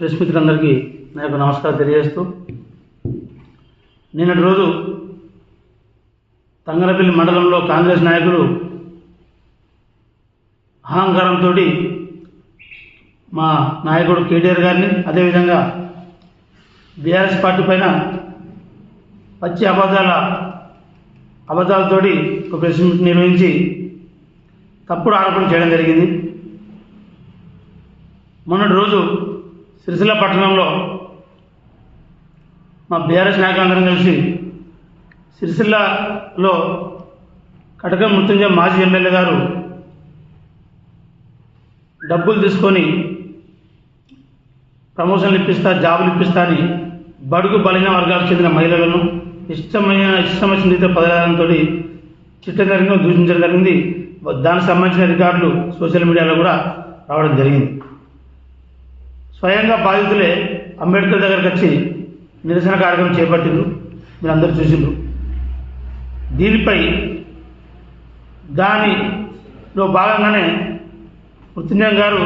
Press మిత్రులందరికీ నా యొక్క నమస్కారం తెలియజేస్తూ నిన్నటి రోజు తంగరపల్లి మండలంలో కాంగ్రెస్ నాయకులు అహంకారంతో మా నాయకుడు కేటీఆర్ గారిని అదేవిధంగా బీఆర్ఎస్ పార్టీ పైన పచ్చి అబద్ధాల అబద్ధాలతోటి ఒక ప్రెస్ మీట్ నిర్వహించి తప్పుడు ఆరోపణ చేయడం జరిగింది. మొన్నటి రోజు సిరిసిల్ల పట్టణంలో మా బీఆర్ఎస్ నాయకులందరం కలిసి సిరిసిల్లలో కటకం మృత్యుంజయ మాజీ ఎమ్మెల్యే గారు డబ్బులు తీసుకొని ప్రమోషన్లు ఇప్పిస్తా జాబులు ఇప్పిస్తా అని బడుగు బలైన వర్గాలకు చెందిన మహిళలను ఇష్టమైన ఇష్టం వచ్చిన రీతిలో పదహారంతో చిట్టం దూషించడం జరిగింది. దానికి సంబంధించిన రికార్డులు సోషల్ మీడియాలో కూడా రావడం జరిగింది. స్వయంగా బాధితులే అంబేద్కర్ దగ్గరకు వచ్చి నిరసన కార్యక్రమం చేపట్టిండ్రు. మీరు అందరూ చూసిండ్రు. దీనిపై దానిలో భాగంగానే మృత్యుంజయం గారు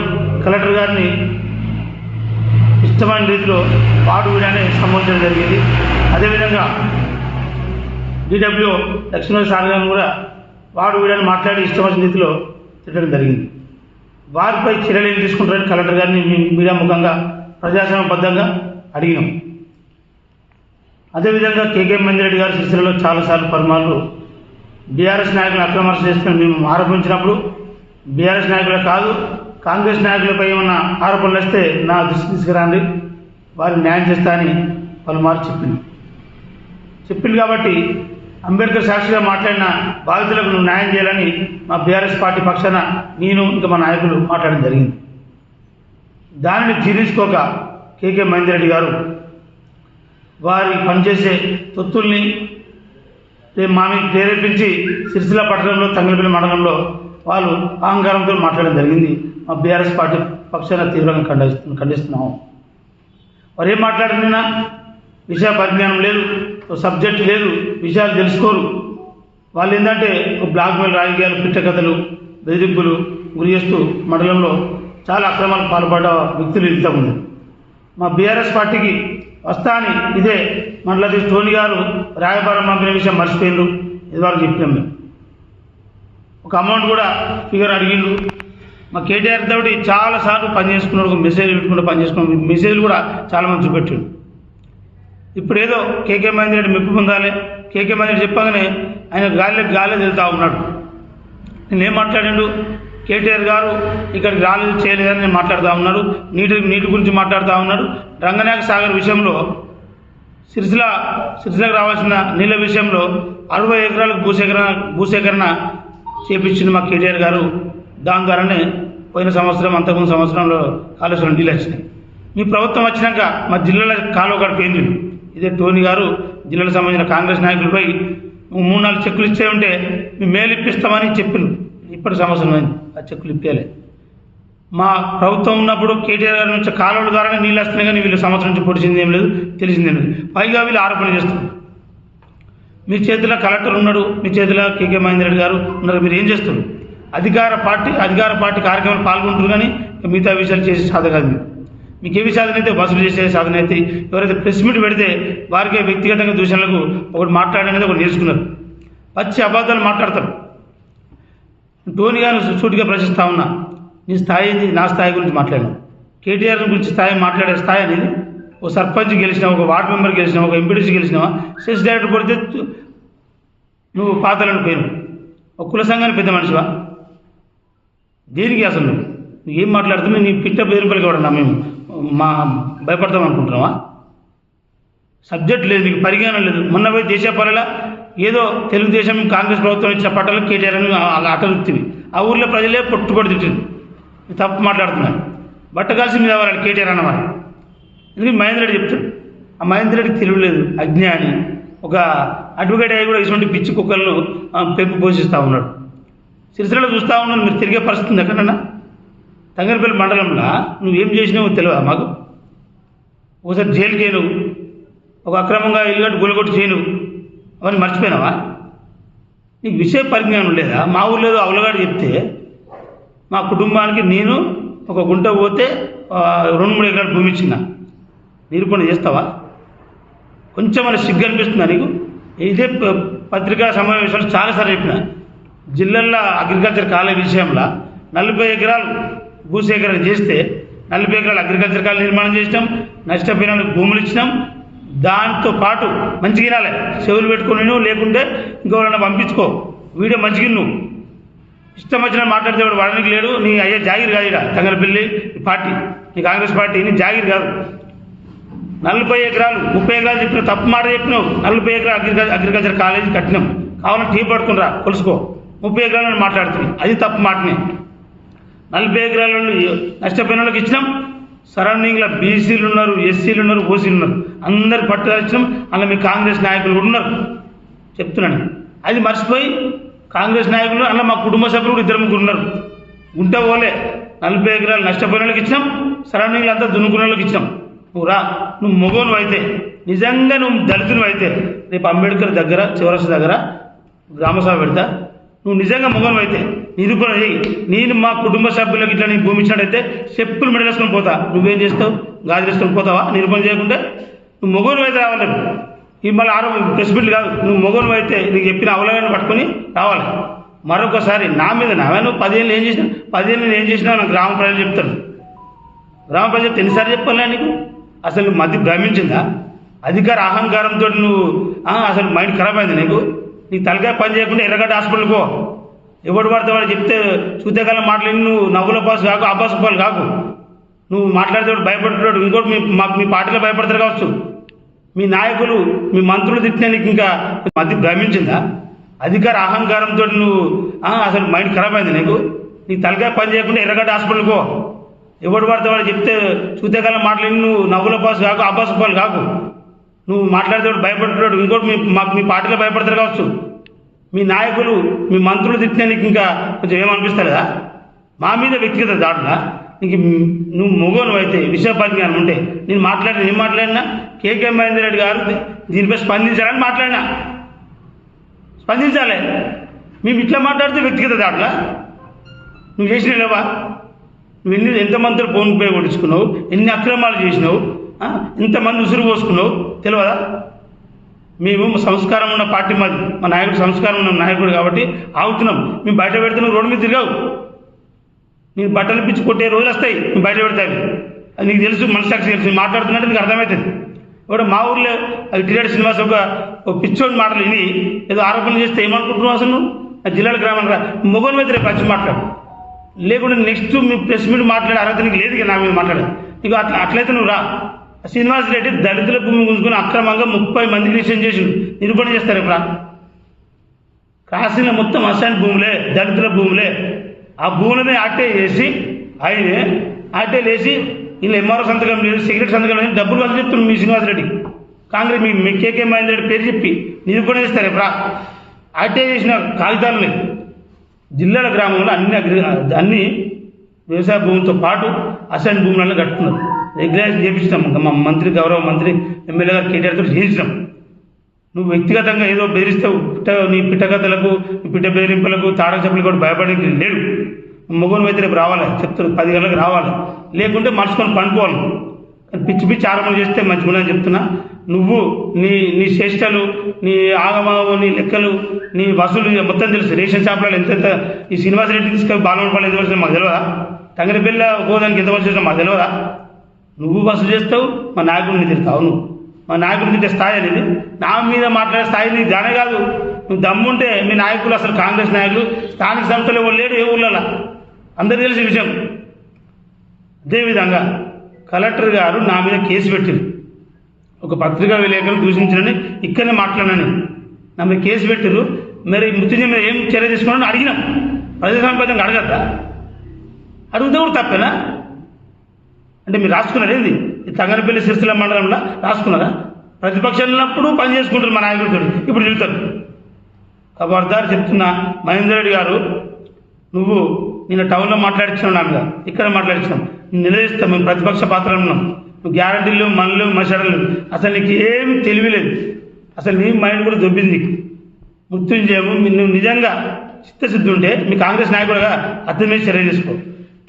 కలెక్టర్ గారిని ఇష్టమైన రీతిలో వాడు వీడని సంబోధించడం జరిగింది. అదేవిధంగా డిడబ్ల్యూ లక్ష్మీ సార్ గారిని కూడా వాడు వీడని మాట్లాడి ఇష్టమైన రీతిలో తిట్టడం జరిగింది. వారిపై చర్యలు ఏం తీసుకుంటారని కలెక్టర్ గారిని మీ మీడియా ముఖంగా ప్రజాస్వామ్యబద్ధంగా అడిగినాం. అదేవిధంగా కేకే మందిరెడ్డి గారు సిరిసిల్లలో చాలాసార్లు పలుమార్లు బీఆర్ఎస్ నాయకులు అక్రమార్చ చేస్తున్న మేము ఆరోపించినప్పుడు బీఆర్ఎస్ నాయకులే కాదు కాంగ్రెస్ నాయకులపై ఏమన్నా ఆరోపణలు వస్తే నా దృష్టి తీసుకురండి. వారికి న్యాయం చేస్తా అని పలుమార్లు చెప్పింది చెప్పింది కాబట్టి అంబేద్కర్ సాక్షిగా మాట్లాడిన బాధితులకు నువ్వు న్యాయం చేయాలని మా బీఆర్ఎస్ పార్టీ పక్షాన నేను ఇంకా మా నాయకులు మాట్లాడడం జరిగింది. దానిని జీర్ణించుకోక కేకే మహేందర్ గారు వారి పనిచేసే తొత్తుల్ని మా మీద ప్రేరేపించి సిరిసిల్ల పట్టణంలో తంగలపల్లి మండలంలో వాళ్ళు అహంకారంతో మాట్లాడడం జరిగింది. మా బీఆర్ఎస్ పార్టీ పక్షాన తీవ్రంగా ఖండిస్తు ఖండిస్తున్నాము. వారు ఏం మాట్లాడినా విషయ పరిజ్ఞానం లేదు. సబ్జెక్ట్ లేదు విషయాలు తెలుసుకోరు. వాళ్ళు ఏంటంటే ఒక బ్లాక్ మెయిల్ రాజకీయాలు పిట్ట కథలు బెదిరింపులు గురి చేస్తూ మండలంలో చాలా అక్రమాలకు పాల్పడ్డ వ్యక్తులు ఇంతకుముందు. మా బీఆర్ఎస్ పార్టీకి వస్తా అని ఇదే అధ్యక్షుడు టోనీ గారు రాయబారం పంపిన విషయం మర్చిపోయిండు ఇది వరకు చెప్పినాం మేము. ఒక అమౌంట్ కూడా ఫిగర్ అడిగిండు మా కేటీఆర్ తోటి చాలాసార్లు పని చేసుకున్నాడు ఒక మెసేజ్ పెట్టుకుంటూ పని చేసుకున్నాడు మెసేజ్లు కూడా చాలామంది చూపెట్టాడు ఇప్పుడు ఏదో కేకే మహేందర్ రెడ్డి మెప్పు పొందాలి. కేకే మహేందర్ చెప్పగానే ఆయన గాలిలోకి గాలి తెలుతా ఉన్నాడు. నేనేం మాట్లాడాడు కేటీఆర్ గారు ఇక్కడికి రాలేదు చేయలేదని నేను మాట్లాడుతూ ఉన్నాడు. నీటి నీటి గురించి మాట్లాడుతూ ఉన్నాడు. రంగనాయక సాగర్ విషయంలో సిరిసిల సిరిసిలకు రావాల్సిన నీళ్ళ విషయంలో అరవై ఎకరాలకు భూసేకరణ భూసేకరణ చేపించింది మా కేటీఆర్ గారు. దాని ద్వారానే పోయిన సంవత్సరం అంతకుముందు సంవత్సరంలో కాళేశ్వరం నీళ్ళు వచ్చినాయి. మీ ప్రభుత్వం వచ్చినాక మా జిల్లాల కాలువ గడిపోయింది ఇదే టోనీ గారు జిల్లాకు సంబంధించిన కాంగ్రెస్ నాయకులపై మూడు నాలుగు చెక్కులు ఇచ్చే ఉంటే మేము మేలు ఇప్పిస్తామని చెప్పిండు ఇప్పటి సంవత్సరం అయింది. ఆ చెక్కులు ఇప్పేలే మా ప్రభుత్వం ఉన్నప్పుడు కేటీఆర్ గారి నుంచి కాలువల ద్వారానే నీళ్ళు వస్తున్నాయి కానీ వీళ్ళు సంవత్సరం నుంచి పొడిచింది ఏం లేదు తెలిసింది ఏం లేదు. పైగా వీళ్ళు ఆరోపణ చేస్తున్నారు. మీ చేతిలో కలెక్టర్ ఉన్నాడు మీ చేతిలో కేకే మహేందర్ రెడ్డి గారు ఉన్నారు మీరు ఏం చేస్తారు అధికార పార్టీ అధికార పార్టీ కార్యక్రమాలు పాల్గొంటారు కానీ మిగతా విషయాలు చేసే సాధన మీరు. మీకు ఏవి సాధన అయితే వసూలు చేసే సాధన అయితే ఎవరైతే ప్రెస్ మీట్ పెడితే వారికి వ్యక్తిగతంగా దూషణలకు ఒకటి మాట్లాడనేది ఒకటి నేర్చుకున్నారు. పచ్చి అబద్ధాలు మాట్లాడతారు. టోనీ గారు సూటిగా ప్రశ్నిస్తా ఉన్నా నీ స్థాయి నా స్థాయి గురించి మాట్లాడాను కేటీఆర్ గురించి స్థాయి మాట్లాడే స్థాయి అనేది ఒక సర్పంచ్ గెలిచినా ఒక వార్డు మెంబర్ గెలిచినా ఒక ఎంపీడీసీ గెలిచినావా సెస్ డైరెక్టర్ కొడితే నువ్వు పాతలను పోయినావు. ఒక కుల సంఘానికి పెద్ద మనిషివా? దేనికి అసలు నువ్వు? నువ్వు ఏం మాట్లాడుతున్నావు? నీ పిట్ట బెదిరింపలకి ఎవడన్నా మేము. మా భయపడతాం అనుకుంటున్నావా? సబ్జెక్ట్ లేదు నీకు పరిజ్ఞానం లేదు. మొన్న పోయి దేశపాలలో ఏదో తెలుగుదేశం కాంగ్రెస్ ప్రభుత్వం ఇచ్చిన పట్టాలు కేటీఆర్ అని అటలుత్తివి ఆ ఊర్లో ప్రజలే పొట్టుపడి తిట్టింది తప్పు మాట్లాడుతున్నాను బట్ట కలిసి మీద వాళ్ళు కేటీఆర్ అన్నమాట. ఎందుకంటే మహేంద్ర రెడ్డి చెప్తాడు? ఆ మహేంద్ర రెడ్డికి తెలియలేదు అజ్ఞాని. ఒక అడ్వకేట్ అయ్యి కూడా ఇటువంటి పిచ్చి కుక్కలను పెంపు పోషిస్తూ ఉన్నాడు. సిరిసిల్ల చూస్తూ ఉన్నాను మీరు తిరిగే పరిస్థితి ఎక్కడన్నా? తంగనపల్లి మండలంలో నువ్వేం చేసినావో తెలియదా మాకు? ఒకసారి జైలుకి చేయను ఒక అక్రమంగా ఇల్లు గొలగొట్టు చేయను. అవన్నీ మర్చిపోయినావా? నీకు విషయ పరిజ్ఞానం లేదా? మా ఊళ్ళో ఏదో అవలగాడు చెప్తే మా కుటుంబానికి నేను ఒక గుంట పోతే రెండు మూడు ఎకరాలు భూమి ఇచ్చిన. నిరూపణ చేస్తావా? కొంచెం మన సిగ్గు అనిపిస్తుందా నీకు? ఇదే ప- పత్రికా సమావేశాలు చాలాసార్లు చెప్పిన. జిల్లాల్లో అగ్రికల్చర్ కాలేజ్ విషయంలో నలభై ఎకరాలు భూసేకరణ చేస్తే నలభై ఎకరాలు అగ్రికల్చర్ కాలు నిర్మాణం చేసినాం నష్టపోయిన వాళ్ళకి భూములు ఇచ్చినాం. దాంతో పాటు మంచిగా వినాలి. చెవులు పెట్టుకొని నువ్వు లేకుంటే ఇంకెవరన్నా పంపించుకో. వీడియో మంచిగా నువ్వు ఇష్టం వచ్చిన మాట్లాడితే వాడు వాడడానికి లేడు. నీ అయ్యే జాగిరి కాదు ఇక్కడ తంగలపల్లి పార్టీ. నీ కాంగ్రెస్ పార్టీ నీ జాగిరి కాదు. నలభై ఎకరాలు ముప్పై ఎకరాలు చెప్పిన తప్పు మాట చెప్పినావు. నలభై ఎకరాలు అగ్రికల్చర్ అగ్రికల్చర్ కాలేజీ కట్టినాం. కావాలని టీ పడుకునిరా కొలుసుకో. ముప్పై ఎకరాలు మాట్లాడుతున్నాయి అది తప్పు మాటనే. నలభై ఎకరాలు నష్టపోయిన వాళ్ళకి ఇచ్చినాం. సరౌండింగ్లో బీసీలు ఉన్నారు ఎస్సీలు ఉన్నారు ఓసీలు ఉన్నారు. అందరికి పట్టుదల ఇచ్చినాం. అలా మీ కాంగ్రెస్ నాయకులు కూడా ఉన్నారు. చెప్తున్నాను. అది మర్చిపోయి కాంగ్రెస్ నాయకులు అలా మా కుటుంబ సభ్యులు కూడా ఇద్దరు ముగ్గురు ఉన్నారు. ఉంటే పోలే. నలభై ఎకరాలు నష్టపోయిన వాళ్ళకి ఇచ్చినాం. సరౌండింగ్లు అంతా దున్నుకున్న వాళ్ళకి ఇచ్చినాం. నువ్వు రా. నువ్వు మొగోను అయితే నిజంగా నువ్వు దళితులు అయితే రేపు అంబేద్కర్ దగ్గర చివరస దగ్గర గ్రామసభ పెడతా. నువ్వు నిజంగా మొగను అయితే నిరూపణ చేయి నేను మా కుటుంబ సభ్యులకు ఇట్లా నేను భూమి ఇచ్చినట్టయితే చెప్పులు మెడలేసుకొని పోతా. నువ్వేం చేస్తావు? గాజు వేసుకొని పోతావా? నిరూపణ చేయకుంటే నువ్వు మొగను అయితే రావాలి ఈ మళ్ళీ ఆరో ప్రెస్ కాదు. నువ్వు మొగను అయితే నీకు చెప్పిన అవలగాన్ని పట్టుకొని రావాలి. మరొకసారి నా మీద నావే నువ్వు పదిహేను ఏం చేసినా పదిహేను నేను ఏం చేసినా నాకు గ్రామ ప్రజలు చెప్తాను గ్రామ ప్రజలు చెప్తే ఎన్నిసార్లు చెప్పాలి నీకు? అసలు మధ్య భ్రమించిందా అధికార అహంకారంతో నువ్వు అసలు మైండ్ ఖరాబ్ అయింది నీకు? నీకు తలకాయ పని చేయకుండా ఎర్రగడ్డ హాస్పిటల్కి పో. ఎవడు పడితే వాడు చెప్తే చూతేకాలం మాట్లాడి నువ్వు నవ్వుల పాస్ కాకు అబ్బాస్ పాలు కాకు. నువ్వు మాట్లాడితే భయపడుతున్నాడు. ఇంకోటి మీ మాకు మీ పార్టీలో భయపడతారు కావచ్చు. మీ నాయకులు మీ మంత్రులు తిట్టినా నీకు ఇంకా మధ్య భ్రమించిందా? అధికార అహంకారంతో నువ్వు అసలు మైండ్ ఖరాబ్ అయింది నీకు? నీకు తలకాయ పని చేయకుండా ఎర్రగడ్డ హాస్పిటల్కి పో. ఎవడు పడితే వాడు చెప్తే చూతేకాలం మాట్లాడి నువ్వు నవ్వుల పాస్ కాకు అబ్బాస్ పాలు కాకు. నువ్వు మాట్లాడితే భయపడుతున్నాడు ఇంకోటి మీ మాకు మీ పార్టీలో భయపడతారు కావచ్చు. మీ నాయకులు మీ మంత్రులు తిట్టినా నీకు ఇంకా కొంచెం ఏమనిపిస్తారా మా మీద వ్యక్తిగత దాడులా? నీకు మ్- నువ్వు మొగోను అయితే విషయ ఉంటే నేను మాట్లాడిన నేను మాట్లాడినా కేకే మహేందర్ రెడ్డి గారు దీనిపై స్పందించాలని మాట్లాడినా. స్పందించాలి. మేము ఇట్లా మాట్లాడితే వ్యక్తిగత దాడులా? నువ్వు చేసిన లేవా? నువ్వు ఎన్ని ఎంతమంది ఫోన్ పే కొట్టించుకున్నావు ఎన్ని అక్రమాలు చేసినావు? ఇంతమంది ఉసురు పోసుకున్నావు తెలియదా మేము సంస్కారం ఉన్న పార్టీ మాది. మా నాయకుడు సంస్కారం ఉన్న నాయకుడు కాబట్టి ఆగుతున్నాం. మేము బయట పెడితే రోడ్డు మీద తిరిగావు. నేను బట్టలు పిచ్చి కొట్టే రోజులు వస్తాయి నువ్వు బయట పెడతావి అది నీకు తెలుసు మనసాక్షి తెలుసు నేను మాట్లాడుతున్నట్టు నీకు అర్థమవుతుంది. ఇప్పుడు మా ఊర్లో అది టిరెడ్ శ్రీనివాస్ ఒక పిచ్చోడి మాటలు విని ఏదో ఆరోపణలు చేస్తే ఏమనుకుంటున్నావు అసలు నువ్వు? జిల్లాల గ్రామం రా మొగోని మీద రేపు వచ్చి మాట్లాడు. లేకుంటే నెక్స్ట్ మీ ప్రెస్ మీట్ మాట్లాడే అర్హత నీకు లేదు ఇక నా మీద మాట్లాడదు నీకు అట్లా అట్లయితే నువ్వు రా. శ్రీనివాస్ రెడ్డి దళితుల భూమి గుంజుకుని అక్రమంగా ముప్పై మందికి రిజిస్ట్రేషన్ చేసి నిరూపణ చేస్తారు ఇప్పుడు కాసిన మొత్తం అసైన్ భూములే దళితుల భూములే. ఆ భూములని ఆటే వేసి ఆయనే ఆటేలు వేసి వీళ్ళు ఎంఆర్ఓ సంతకం లేదు సిగరెట్ సంతకం లేదు డబ్బులు వాళ్ళు చెప్తున్నారు మీ శ్రీనివాస్ రెడ్డి. కాంగ్రెస్ మీ మీ కేకే మహేందర్ రెడ్డి పేరు చెప్పి నిరూపణ చేస్తారు ఇప్పుడు ఆటే చేసిన కాగితాలని. జిల్లాల గ్రామంలో అన్ని అగ్రి అన్ని వ్యవసాయ భూమితో పాటు అసైన్ భూములను కట్టుకున్నారు. రెగ్యులేషన్ చేపించినాం. మా మంత్రి గౌరవ మంత్రి ఎమ్మెల్యే గారు కేటీఆర్తో చేయించినాం. నువ్వు వ్యక్తిగతంగా ఏదో బెదిరిస్తే పిట్ట నీ పిట్టకథలకు పిట్ట బెదిరింపులకు తాడ చెప్పులు కూడా భయపడి లేడు. మగోని అయితే రేపు రావాలి. చెప్తారు పది గంటలకు రావాలి. లేకుంటే మర్చుకొని పండుకోవాలి. కానీ పిచ్చి పిచ్చి ఆరంభం చేస్తే మంచిగుందని చెప్తున్నా. నువ్వు నీ నీ చేష్టలు నీ ఆగమావు నీ లెక్కలు నీ వసూలు మొత్తం తెలుసు. రేషన్ షాప్లలో ఎంతెంత ఈ శ్రీనివాసరెడ్డి తీసుకొని బాలమపల్లి ఎంత వచ్చినా మాకు తెలియదా తంగరపల్లి గోదానికి ఎంత వచ్చినా మాకు తెలియదా నువ్వు వసూలు చేస్తావు మా నాయకుడిని తిడతావు నువ్వు మా నాయకుడిని తిట్టే స్థాయి అనేది నా మీద మాట్లాడే స్థాయి నీకు జానే కాదు. నువ్వు దమ్ముంటే మీ నాయకులు అసలు కాంగ్రెస్ నాయకులు స్థానిక సంస్థలు ఎవరు లేడు ఏ ఊళ్ళలో అందరికీ తెలిసిన విషయం. అదేవిధంగా కలెక్టర్ గారు నా మీద కేసు పెట్టింది ఒక పత్రికా విలేకరులు దూషించడని ఇక్కడనే మాట్లాడనని. నా మీద కేసు పెట్టారు. మరి మృత్యుంజయ మీద ఏం చర్య తీసుకున్నారని అడిగినాం. ప్రజాసంపదంగా అడగద్దా? అడిగితే కూడా తప్పేనా? అంటే మీరు రాసుకున్నారు ఏంది? తంగనపల్లి సిరిసిల్ల మండలంలో రాసుకున్నారా? ప్రతిపక్షంలో ఉన్నప్పుడు పని చేసుకుంటారు మా నాయకుడితో ఇప్పుడు చెబుతారు ఖబర్దారు చెప్తున్నా మహేందర్ రెడ్డి గారు నువ్వు నిన్న టౌన్లో మాట్లాడించినావు నాకు ఇక్కడ మాట్లాడించినాం నిలదీస్తాం మేము ప్రతిపక్ష పాత్రలో ఉన్నాం. నువ్వు గ్యారంటీలు మనలు మషడలు అసలు నీకు ఏమి తెలివిలేదు అసలు నీ మైండ్ కూడా దొబ్బింది నీకు. మృత్యుంజయము నువ్వు నిజంగా చిత్తశుద్ధి ఉంటే మీ కాంగ్రెస్ నాయకుడుగా అర్థం చర్య తీసుకో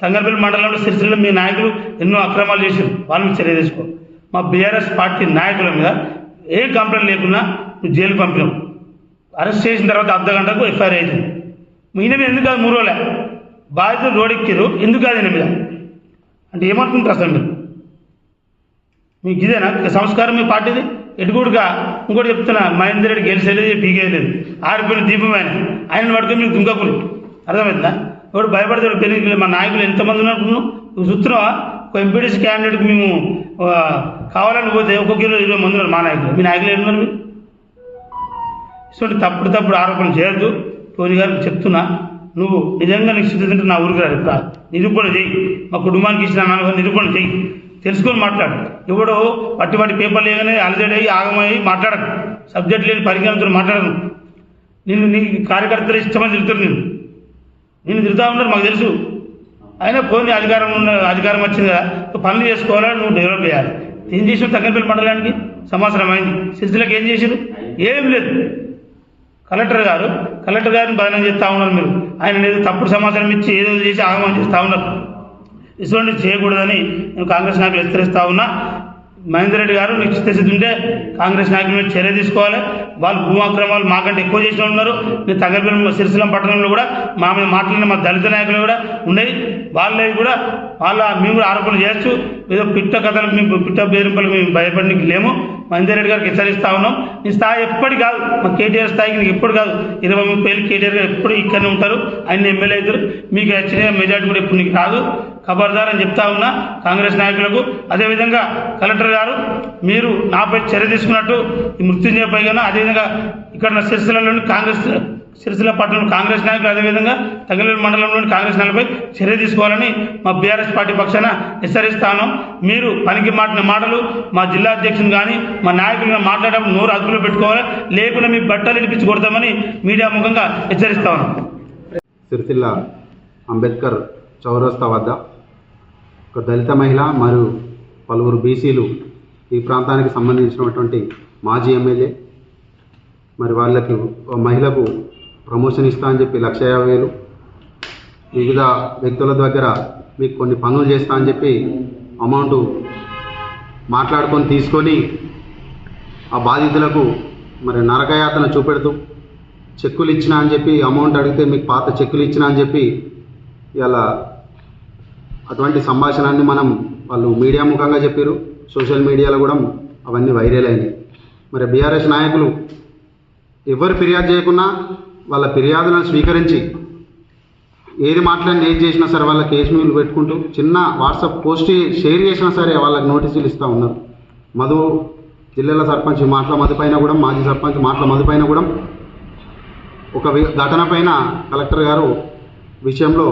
తంగరపల్లి మండలంలో సిరిసిల్ల మీ నాయకులు ఎన్నో అక్రమాలు చేశారు. వాళ్ళని చర్య తీసుకో. మా బీఆర్ఎస్ పార్టీ నాయకుల మీద ఏ కంప్లైంట్ లేకున్నా నువ్వు జైలు పంపినావు. అరెస్ట్ చేసిన తర్వాత అర్ధ గంటకు ఎఫ్ఐఆర్ అయింది ఈయన మీద ఎందుకు కాదు మూడు రోజులే? బాధితులు రోడెక్కిరు ఎందుకు కాదు ఈయన మీద? అంటే ఏమనుకుంటారు అసలు మీరు? మీకు ఇదేనా? సంస్కారం మీ పార్టీది? ఎటుకూడుగా ఇంకోటి చెప్తున్నా మహేందర్ రెడ్డి గెలిచేలేదు పీకేయలేదు ఆరిపోయిన దీపం ఆయన. ఆయన పడుకొని మీకు దుంకకులు. అర్థమవుతుందా ఎవడు భయపడతాడు? పెళ్ళి మా నాయకులు ఎంతమంది ఉన్నారు నువ్వు? చూస్తున్నావా? ఒక ఎంపీడీసీ క్యాండిడేట్కి మేము కావాలని పోతే ఒక్కొక్క కిలో ఇరవై మంది ఉన్నారు మా నాయకులు. మీ నాయకులు ఏమన్నారు మీరు? ఇటువంటి తప్పుడు తప్పుడు ఆరోపణలు చేయొద్దు. టోనీ గారు చెప్తున్నా. నువ్వు నిజంగా నీకు స్థితి నా ఊరికి రాదు. ఇప్పుడు నిరూపణ చెయ్యి. మా కుటుంబానికి ఇచ్చిన నాన్న నిరూపణ చెయ్యి. తెలుసుకొని మాట్లాడు. ఎవడు పట్టి పట్టి పేపర్లు లేగానే అలజడి అయ్యి ఆగమయ్యి మాట్లాడకు. సబ్జెక్ట్ లేని పరిజ్ఞానంతో మాట్లాడను నిన్ను నీ కార్యకర్తలు ఇష్టమని తిరుగుతారు నేను నేను తిరుగుతా ఉన్నారు మాకు తెలుసు. అయినా పోనీ అధికారం ఉన్న అధికారం వచ్చింది కదా పనులు చేసుకోవాలని నువ్వు డెవలప్ చేయాలి. ఏం చేసావు పిల్లలు మండలానికి? సంవత్సరం అయింది. సిరిసిలకు ఏం చేశారు ఏం లేదు. కలెక్టర్ గారు కలెక్టర్ గారిని బదనం చేస్తూ ఉన్నారు మీరు. ఆయన ఏదో తప్పుడు సమాచారం ఇచ్చి ఏదో చేసి ఆగమనం చేస్తూ ఉన్నారు. ఇటువంటి చేయకూడదని నేను కాంగ్రెస్ నాయకులు హెచ్చరిస్తా ఉన్నా. మహేందర్ రెడ్డి గారు నీకు చిత్తశుద్ధి ఉంటే కాంగ్రెస్ నాయకుల మీద చర్య తీసుకోవాలి. వాళ్ళు భూమాక్రమాలు మాకంటే ఎక్కువ చేసిన ఉన్నారు. నేను తగ్గపల్లి సిరిసిలం పట్టణంలో కూడా మా మీద మాట్లాడిన మా దళిత నాయకులు కూడా ఉన్నాయి వాళ్ళవి కూడా వాళ్ళ మేము కూడా ఆరోపణలు చేయొచ్చు. ఏదో పిట్ట కథలకు మేము పిట్ట బేరింపలకు మేము భయపడడానికి లేము. మహేందర్ రెడ్డి గారికి హెచ్చరిస్తా ఉన్నాం. నీ స్థాయి ఎప్పటి కాదు. మా కేటీఆర్ స్థాయికి నీకు ఎప్పుడు కాదు. ఇరవై ముప్పై ఏళ్ళు కేటీఆర్ గారు ఎప్పుడు ఇక్కడనే ఉంటారు. ఆయన ఎమ్మెల్యే అవుతారు. మీకు వచ్చిన మెజార్టీ కూడా ఎప్పుడు నీకు రాదు. ఖబర్దారని చెప్తా ఉన్నా కాంగ్రెస్ నాయకులకు. అదేవిధంగా కలెక్టర్ గారు మీరు నాపై చర్య తీసుకున్నట్టు ఈ మృత్యుంజయ పైగా అదేవిధంగా ఇక్కడ సిరిసిల్లలోని కాంగ్రెస్ సిరిసిల్ల పట్టణంలో కాంగ్రెస్ నాయకులు అదేవిధంగా తగిలేరు మండలంలోని కాంగ్రెస్ నాయకులపై చర్య తీసుకోవాలని మా బీఆర్ఎస్ పార్టీ పక్షాన హెచ్చరిస్తాను మీరు పనికి మాటిన మాటలు మా జిల్లా అధ్యక్షుని కానీ మా నాయకులు మాట్లాడేటప్పుడు నోరు అదుపులో పెట్టుకోవాలి? లేకుండా మీ బట్టలు ఇడిపించి కొడతామని మీడియా ముఖంగా హెచ్చరిస్తాను సిరిసిల్ల అంబేద్కర్ చౌరస్తా వద్ద ఒక దళిత మహిళ మరియు పలువురు బీసీలు ఈ ప్రాంతానికి సంబంధించినటువంటి మాజీ ఎమ్మెల్యే. మరి వాళ్ళకి ఒక మహిళకు ప్రమోషన్ ఇస్తా అని చెప్పి లక్ష యాభై వేలు. వివిధ వ్యక్తుల దగ్గర మీకు కొన్ని పనులు చేస్తా అని చెప్పి అమౌంట్ మాట్లాడుకొని తీసుకొని ఆ బాధితులకు మరి నరకయాతన చూపెడుతూ చెక్కులు ఇచ్చినా అని చెప్పి అమౌంట్ అడిగితే మీకు పాత చెక్కులు ఇచ్చినా అని చెప్పి ఇలా అటువంటి సంభాషణాన్ని మనం వాళ్ళు మీడియా ముఖంగా చెప్పారు సోషల్ మీడియాలో కూడా అవన్నీ వైరల్ అయినాయి. మరి బీఆర్ఎస్ నాయకులు ఎవరు ఫిర్యాదు చేయకున్నా వాళ్ళ ఫిర్యాదులను స్వీకరించి ఏది మాట్లాడినా ఏది చేసినా సరే వాళ్ళ కేసు మీద పెట్టుకుంటూ చిన్న వాట్సాప్ పోస్ట్ షేర్ చేసినా సరే వాళ్ళకి నోటీసులు ఇస్తూ ఉన్నారు. మధు జిల్లాల సర్పంచ్ మాటల మధుపైన కూడా మాజీ సర్పంచ్ మాటల మధుపైన కూడా ఒక ఘటన పైన కలెక్టర్ గారు విషయంలో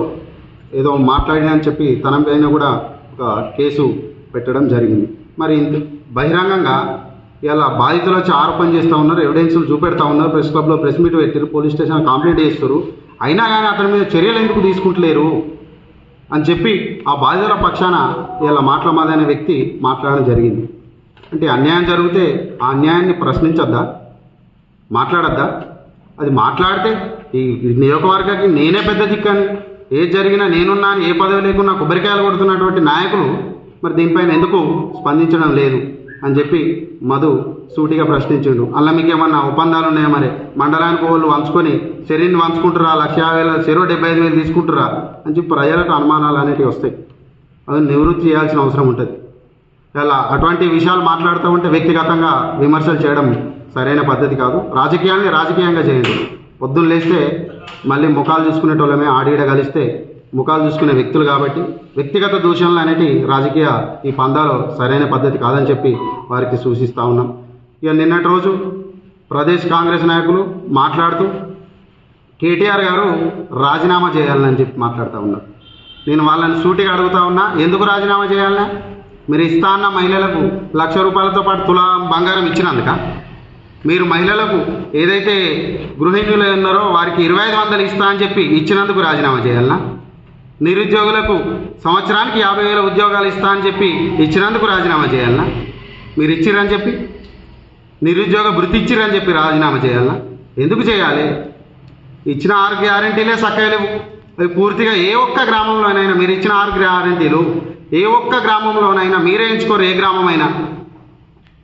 ఏదో మాట్లాడినా అని చెప్పి తన పైన కూడా ఒక కేసు పెట్టడం జరిగింది. మరి ఇంత బహిరంగంగా ఇలా బాధితులు వచ్చి ఆరోపణ చేస్తూ ఉన్నారు ఎవిడెన్స్లు చూపెడతా ఉన్నారు ప్రెస్ క్లబ్లో ప్రెస్ మీట్ పెట్టారు పోలీస్ స్టేషన్ కంప్లైంట్ చేస్తారు అయినా కానీ అతని మీద చర్యలు ఎందుకు తీసుకుంటలేరు? అని చెప్పి ఆ బాధితుల పక్షాన ఇలా మాట్లాడమాది వ్యక్తి మాట్లాడడం జరిగింది. అంటే అన్యాయం జరిగితే ఆ అన్యాయాన్ని ప్రశ్నించొద్దా? మాట్లాడద్దా? అది మాట్లాడితే ఈ నియోజకవర్గానికి నేనే పెద్ద దిక్కని ఏది జరిగినా నేనున్నాను ఏ పదవి లేకున్నా కొబ్బరికాయలు కొడుతున్నటువంటి నాయకులు మరి దీనిపైన ఎందుకు స్పందించడం లేదు? అని చెప్పి మధు సూటిగా ప్రశ్నించిండు. అలా మీకు ఏమన్నా ఒప్పందాలు ఉన్నాయా మరి? మండలానికి వాళ్ళు వంచుకొని శరీని వంచుకుంటారా లక్ష యాభై వేల చెరువు డెబ్బై ఐదు వేలు తీసుకుంటారా అని చెప్పి ప్రజలకు అనుమానాలు అనేటివి వస్తాయి. అది నివృత్తి చేయాల్సిన అవసరం ఉంటుంది. ఇలా అటువంటి విషయాలు మాట్లాడుతూ ఉంటే వ్యక్తిగతంగా విమర్శలు చేయడం సరైన పద్ధతి కాదు. రాజకీయాన్ని రాజకీయంగా చేయండి. పొద్దున్న లేస్తే మళ్ళీ ముఖాలు చూసుకునేటోళ్ళమే ఆడీడ కలిస్తే ముఖాలు చూసుకునే వ్యక్తులు కాబట్టి వ్యక్తిగత దూషణలు అనేటి రాజకీయ ఈ పందాలో సరైన పద్ధతి కాదని చెప్పి వారికి సూచిస్తూ ఉన్నాం. ఇక నిన్నటి రోజు ప్రదేశ్ కాంగ్రెస్ నాయకులు మాట్లాడుతూ కేటీఆర్ గారు రాజీనామా చేయాలని చెప్పి మాట్లాడుతూ ఉన్నారు. నేను వాళ్ళని సూటిగా అడుగుతా ఉన్నా ఎందుకు రాజీనామా చేయాలనే? మీరు ఇస్తా అన్న మహిళలకు లక్ష రూపాయలతో పాటు తులా బంగారం ఇచ్చినందుక మీరు మహిళలకు ఏదైతే గృహిణులు ఉన్నారో వారికి ఇరవై ఐదు వందలు ఇస్తా అని చెప్పి ఇచ్చినందుకు రాజీనామా చేయాలనా? నిరుద్యోగులకు సంవత్సరానికి యాభై వేల ఉద్యోగాలు ఇస్తా అని చెప్పి ఇచ్చినందుకు రాజీనామా చేయాలనా? మీరు ఇచ్చిరని చెప్పి? నిరుద్యోగ వృత్తి ఇచ్చిరని చెప్పి రాజీనామా చేయాలనా? ఎందుకు చేయాలి? ఇచ్చిన ఆరు గ్యారంటీలే సక్కలేవు అవి పూర్తిగా ఏ ఒక్క గ్రామంలోనైనా మీరు ఇచ్చిన ఆరు గ్యారంటీలు ఏ ఒక్క గ్రామంలోనైనా మీరే ఎంచుకోరు ఏ గ్రామమైనా.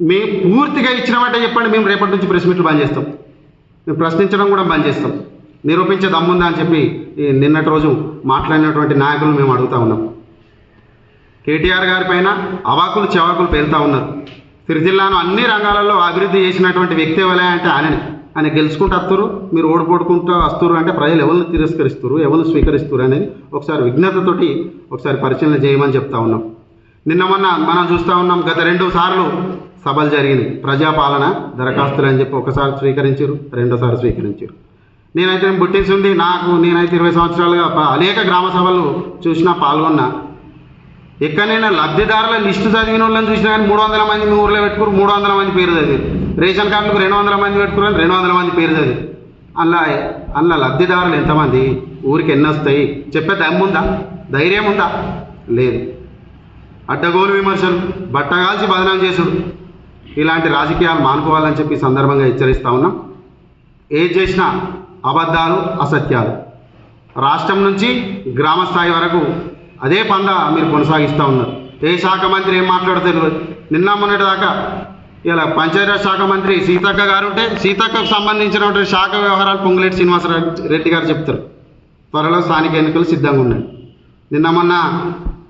మేము పూర్తిగా ఇచ్చినామంటే చెప్పండి మేము రేపటి నుంచి ప్రెస్ మీట్లు బంద్ చేస్తాం. మేము ప్రశ్నించడం కూడా బంద్ చేస్తాం. నిరూపించే దమ్ముందా అని చెప్పి నిన్నటి రోజు మాట్లాడినటువంటి నాయకులు మేము అడుగుతా ఉన్నాం. కేటీఆర్ గారి పైన అవాకులు చెవాకులు పేలుతూ ఉన్నారు. సిరిజిల్లాను అన్ని రంగాలలో అభివృద్ధి చేసినటువంటి వ్యక్తి ఎవరే అంటే ఆయనని. ఆయన గెలుచుకుంటూ వస్తారు మీరు ఓడిపోడుకుంటూ వస్తారు అంటే ప్రజలు ఎవరిని తిరస్కరిస్తారు ఎవరిని స్వీకరిస్తారు అనేది ఒకసారి విజ్ఞతతోటి ఒకసారి పరిశీలన చేయమని చెప్తా ఉన్నాం. నిన్న మొన్న మనం చూస్తూ ఉన్నాం గత రెండు సార్లు సభలు జరిగినాయి. ప్రజాపాలన దరఖాస్తులు అని చెప్పి ఒకసారి స్వీకరించారు రెండోసారి స్వీకరించారు. నేనైతే బుట్టించి ఉంది నాకు నేనైతే ఇరవై సంవత్సరాలుగా అనేక గ్రామ సభలు చూసినా పాల్గొన్నా. ఎక్కడైనా లబ్ధిదారుల లిస్టు చదివిన వాళ్ళని చూసినా కానీ మూడు వందల మంది మీ ఊర్లో పెట్టుకురు మూడు వందల మంది పేరు చదివారు. రేషన్ కార్డులకు రెండు వందల మంది పెట్టుకురు రెండు వందల మంది పేరు చదివారు. అందులో అందులో లబ్ధిదారులు ఎంతమంది? ఊరికి ఎన్ని వస్తాయి? చెప్పే దమ్ముందా ధైర్యం ఉందా? లేదు. అడ్డగోలు విమర్శలు. బట్టగాల్చి బదనాలు చేసుడు. ఇలాంటి రాజకీయాలు మానుకోవాలని చెప్పి సందర్భంగా హెచ్చరిస్తా ఉన్నాం. ఏది చేసినా అబద్ధాలు అసత్యాలు. రాష్ట్రం నుంచి గ్రామ స్థాయి వరకు అదే పంద మీరు కొనసాగిస్తూ ఉన్నారు. ఏ శాఖ మంత్రి ఏం మాట్లాడతారు నిన్న మొన్నటి దాకా ఇలా పంచాయతీరాజ్ శాఖ మంత్రి సీతక్క గారు ఉంటే సీతక్కకు సంబంధించినటువంటి శాఖ వ్యవహారాలు పొంగులేటి శ్రీనివాసరెడ్డి రెడ్డి గారు చెప్తారు. త్వరలో స్థానిక ఎన్నికలు సిద్ధంగా ఉన్నాయి. నిన్న మొన్న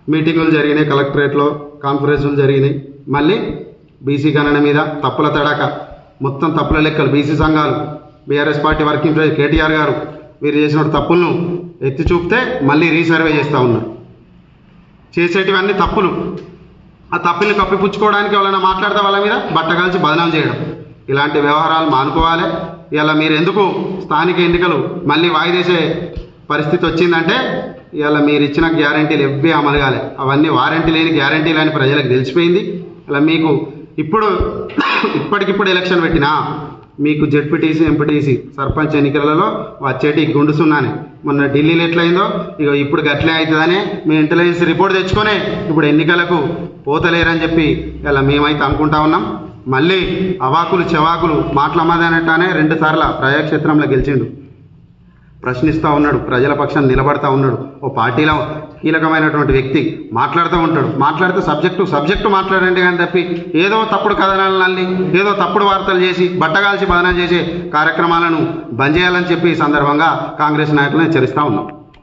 మీటింగులు జరిగినాయి కలెక్టరేట్లో కాన్ఫరెన్సులు జరిగినాయి. మళ్ళీ బీసీ గణన మీద తప్పుల తడాక మొత్తం తప్పుల లెక్కలు బీసీ సంఘాలు BRS party working president KTR గారు వీరు చేసిన తప్పులను ఎత్తి చూపితే మళ్ళీ రీసర్వే చేస్తూ ఉన్నారు. చేసేటివన్నీ తప్పులు. ఆ తప్పుల్ని కప్పిపుచ్చుకోవడానికి ఎవరైనా మాట్లాడితే వాళ్ళ మీద కలిసి బదనాం చేయడం. ఇలాంటి వ్యవహారాలు మానుకోవాలి. ఇలా మీరు ఎందుకు స్థానిక ఎన్నికలు మళ్ళీ వాయిదేసే పరిస్థితి వచ్చిందంటే ఇలా మీరు ఇచ్చిన గ్యారంటీలు ఎవ్వే అమలు కాలే. అవన్నీ వారంటీ లేని గ్యారంటీలు అని ప్రజలకు తెలిసిపోయింది. ఇలా మీకు ఇప్పుడు ఇప్పటికిప్పుడు ఎలక్షన్ పెట్టినా మీకు జెడ్పీటీసీ ఎంపీటీసీ సర్పంచ్ ఎన్నికలలో వచ్చేటి గుండు సున్నానే మొన్న ఢిల్లీలో ఎట్లయిందో? ఇక ఇప్పుడు గట్లే అవుతుందని మీ ఇంటెలిజెన్స్ రిపోర్ట్ తెచ్చుకొని ఇప్పుడు ఎన్నికలకు పోతలేరని చెప్పి ఇలా మేమైతే అనుకుంటా ఉన్నాం. మళ్ళీ అవాకులు చెవాకులు మాట్లాడమదనటానే రెండు సార్ల ప్రజాక్షేత్రంలో గెలిచిండు. ప్రశ్నిస్తూ ఉన్నాడు ప్రజల పక్షాన్ని నిలబడతా ఉన్నాడు. ఓ పార్టీలో కీలకమైనటువంటి వ్యక్తి మాట్లాడుతూ ఉంటాడు. మాట్లాడితే సబ్జెక్టు సబ్జెక్టు మాట్లాడండి కానీ తప్పి ఏదో తప్పుడు కథనాలు నల్లి ఏదో తప్పుడు వార్తలు చేసి బట్టగాల్చి బదనం చేసే కార్యక్రమాలను బంద్ చేయాలని చెప్పి ఈ సందర్భంగా కాంగ్రెస్ నాయకులను హెచ్చరిస్తూ ఉన్నాం.